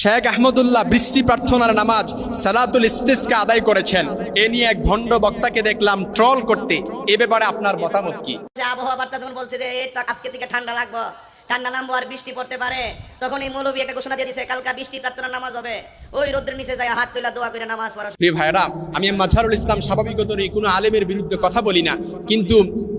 শেখ আহমদুল্লাহ বৃষ্টি প্রার্থনার নামাজ সালাতুল ইস্তিসকা আদায় করেছেন। এ নিয়ে এক ভণ্ড বক্তাকে দেখলাম ট্রল করতে। এ ব্যাপারে আপনার মতামত কি? আবহাওয়া বার্তা যেমন বলছে যে আজকে থেকে ঠান্ডা লাগবো। ঠান্ডা নামবো আর বৃষ্টি পড়তে পারে। তখন এই মৌলবী একটা ঘোষণা দিয়ে দিছে কালকা বৃষ্টি প্রার্থনার নামাজ হবে। ওই রোদ্রের নিচে যায় হাত তুলা দোয়া করে নামাজ পড়া প্রিয় ভাইরা আমি মাঝারুল ইসলাম স্বাভাবিকতরই কোনো আলেমের বিরুদ্ধে কথা বলি না। কিন্তু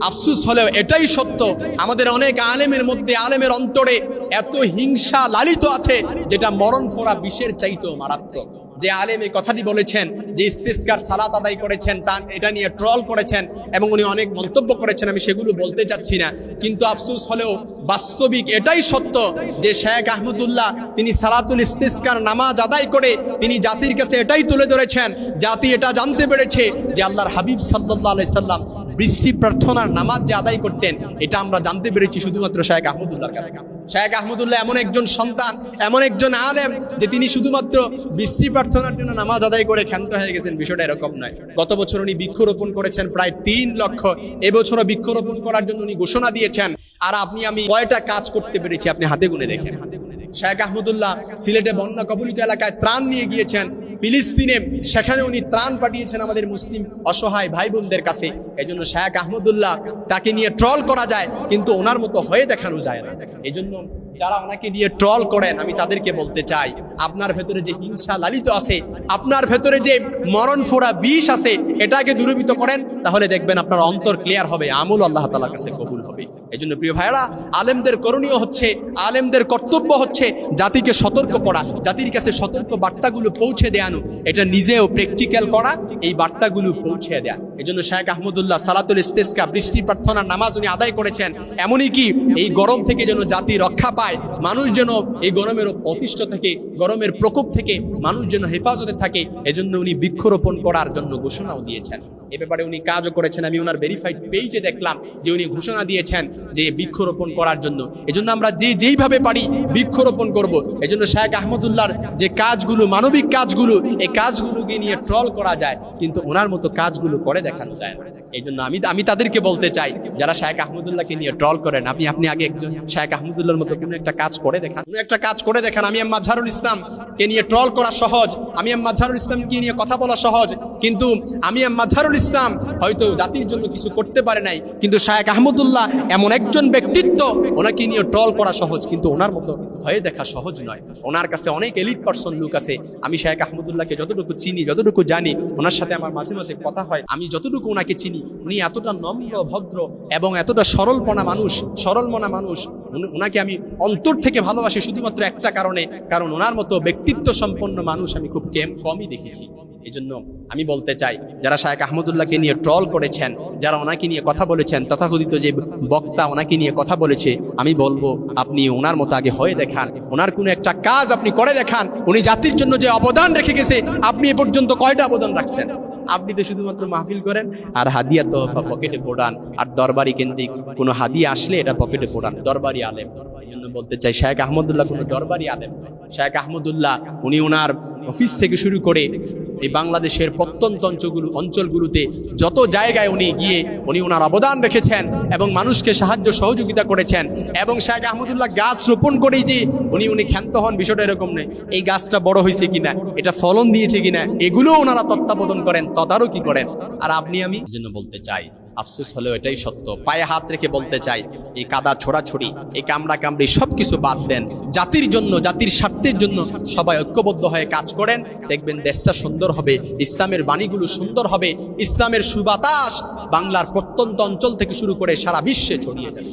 আফসুস হলেও এটাই সত্য। আমাদের অনেক আলেমের মধ্যে আলেমের অন্তরে এত হিংসা লালিত আছে যেটা মরণ ফোড়া বিষের চাইতেও মারাত্মক। যে আলেম এই কথাটি বলেছেন, যে ইস্তিস্কার সালাত আদায় করেছেন, তা এটা নিয়ে ট্রল করেছেন এবং উনি অনেক মন্তব্য করেছেন, আমি সেগুলো বলতে চাচ্ছি না। কিন্তু আফসুস হলেও বাস্তবিক এটাই সত্য যে শেখ আহমদুল্লাহ তিনি সালাতুল ইস্তিস্কার নামাজ আদায় করে তিনি জাতির কাছে এটাই তুলে ধরেছেন, জাতি এটা জানতে পেরেছে যে আল্লাহর হাবিব সাল্লাহ আলাইসাল্লাম বৃষ্টি প্রার্থনার নামাজ যে আদায় করতেন, এটা আমরা জানতে পেরেছি শুধুমাত্র শেখ আহমদুল্লাহর কাছে। শেখ আহমদুল্লাহ এমন একজন সন্তান, এমন একজন আলেম যে তিনি শুধুমাত্র বৃষ্টি প্রার্থনার জন্য নামাজ আদায় করে ক্ষান্ত হয়ে গেছেন। বিষয়টা এরকম নয়। গত বছর উনি বৃক্ষরোপণ করেছেন প্রায় তিন লক্ষ। এবছরও বৃক্ষরোপণ করার জন্য উনি ঘোষণা দিয়েছেন। আর আপনি, আমি কয়টা কাজ করতে পেরেছি আপনি হাতে গুনে দেখেন। শেখ আহমদুল্লাহ সিলেটে বন্যা কবলিত এলাকায় ত্রাণ নিয়ে গিয়েছেন। ফিলিস্তিনে সেখানে উনি ত্রাণ পাঠিয়েছেন আমাদের মুসলিম অসহায় ভাই বোনদের কাছে। এই জন্য শেখ আহমদুল্লাহ তাকে নিয়ে ট্রল করা যায়, কিন্তু ওনার মতো হয়ে দেখানো যায় না। এই জন্য যারা ওনাকে দিয়ে ট্রল করেন, আমি তাদেরকে বলতে চাই, আপনার ভেতরে যে হিংসা লালিত আছে, আপনার ভেতরে যে মরণ ফোড়া বিষ আছে, এটাকে দূরীভূত করেন, তাহলে দেখবেন আপনার অন্তর ক্লিয়ার হবে, আমল আল্লাহ তালার কাছে হবে এই জন্য প্রিয় ভাইরা আলেমদের করণীয় হচ্ছে, আলেমদের কর্তব্য হচ্ছে জাতিকে সতর্ক করা, জাতির কাছে সতর্ক বার্তাগুলো পৌঁছে দেয়ানো। এটা নিজেও প্র্যাকটিক্যাল করা, এই বার্তাগুলো পৌঁছে দেয়া। এই জন্য শেখ আহমদুল্লাহ সালাতুল ইস্তেস্কা, বৃষ্টি প্রার্থনার নামাজ উনি আদায় করেছেন। এমনই কি এই গরম থেকে যেন জাতি রক্ষা পায়, মানুষ যেন এই গরমের অতিষ্ঠ থেকে, গরমের প্রকোপ থেকে মানুষ যেন হেফাজতে থাকে, এজন্য উনি বৃক্ষরোপণ করার জন্য ঘোষণাও দিয়েছেন। এ ব্যাপারে উনি কাজও করেছেন, আমি ওনার ভেরিফাইড পেজে দেখলাম যে উনি ঘোষণা দিয়েছেন যে বৃক্ষরোপণ করার জন্য। এজন্য আমরা যে যেইভাবে পারি বৃক্ষরোপণ করব। এজন্য শেখ আহমদুল্লাহর যে কাজগুলো, মানবিক কাজগুলো, এই কাজগুলোকে নিয়ে ট্রল করা যায়, কিন্তু ওনার মতো কাজগুলো করে দেখানো যায় না। এই জন্য আমি আমি তাদেরকে বলতে চাই, যারা শাহেক আহমদুল্লাহকে নিয়ে ট্রল করেন, আপনি আপনি আগে একজন শাহেক আহমদুল্লাহর মতো কোনো একটা কাজ করে দেখান। কোনো একটা কাজ করে দেখান, আমি মাঝারুল ইসলাম কে নিয়ে ট্রল করা সহজ, আমি মাঝারুল ইসলামকে নিয়ে কথা বলা সহজ, কিন্তু আমি মাঝারুল ইসলাম হয়তো জাতির জন্য কিছু করতে পারে নাই, কিন্তু শাহেক আহমদুল্লাহ এমন একজন ব্যক্তিত্ব, ওনাকে নিয়ে ট্রল করা সহজ, কিন্তু ওনার মতো হয়ে দেখা সহজ নয়। ওনার কাছে অনেক এলিট পার্সন লোক আছে। আমি শেখ আহমদুল্লাহকে যতটুকু চিনি, যতটুকু জানি, ওনার সাথে আমার মাঝে মাঝে কথা হয়। আমি যতটুকু ওনাকে চিনি, উনি এতটা নম্র, ভদ্র এবং এতটা সরলপনা মানুষ, সরলমনা মানুষ। ওনাকে আমি অন্তর থেকে ভালোবাসি শুধুমাত্র একটা কারণে। কারণ ওনার মতো ব্যক্তিত্ব সম্পন্ন মানুষ আমি খুব কেম কমই দেখেছি। এই জন্য আমি বলতে চাই, যারা শায়েক আহমদুল্লাহকে নিয়ে ট্রল করেছেন, যারা ওনাকে নিয়ে কথা বলেছেন, তথাকথিত যে বক্তা ওনাকে নিয়ে কথা বলেছে, আমি বলব, আপনি ওনার মতো আগে হয়ে দেখান। ওনার কোনো একটা কাজ আপনি করে দেখান। উনি জাতির জন্য যে অবদান রেখে গেছে, আপনি এ পর্যন্ত কয়টা অবদান রাখছেন? আপনি তো শুধুমাত্র মাহফিল করেন আর হাদিয়া তোহফা পকেটে পোড়ান। আর দরবারি কেন্দ্রিক কোনো হাদিয়া আসলে এটা পকেটে পোড়ান, দরবারি আলেম। জন্য বলতে চাই শেখ আহমদুল্লাহ কোনো দরবারি আলেম। শেখ আহমদুল্লাহ, উনি ওনার অফিস থেকে শুরু করে এই বাংলাদেশের প্রত্যন্ত অঞ্চলগুলো অঞ্চলগুলোতে যত জায়গায় উনি গিয়ে উনি ওনার অবদান রেখেছেন এবং মানুষকে সাহায্য সহযোগিতা করেছেন এবং শেখ আহমদুল্লাহ গাছ রোপণ করেই যে উনি উনি ক্ষান্ত হন, বিষয়টা এরকম নেই এই গাছটা বড় হয়েছে কিনা, এটা ফলন দিয়েছে কিনা এগুলো ওনারা তত্ত্বাবধান করেন, তদারকি করেন। আর আপনি আমি জন্য বলতে চাই আফসোস হলেও এটাই সত্য। পায়ে হাত রেখে বলতে চাই, এই কাদা ছোড়াছড়ি, এই কামড়া কামড়ি সবকিছু বাদ দেন। জাতির জন্য, জাতির স্বার্থের জন্য সবাই ঐক্যবদ্ধ হয়ে কাজ করেন। দেখবেন দেশটা সুন্দর হবে, ইসলামের বাণীগুলো সুন্দর হবে, ইসলামের সুবাতাস বাংলার প্রত্যন্ত অঞ্চল থেকে শুরু করে সারা বিশ্বে ছড়িয়ে যাবে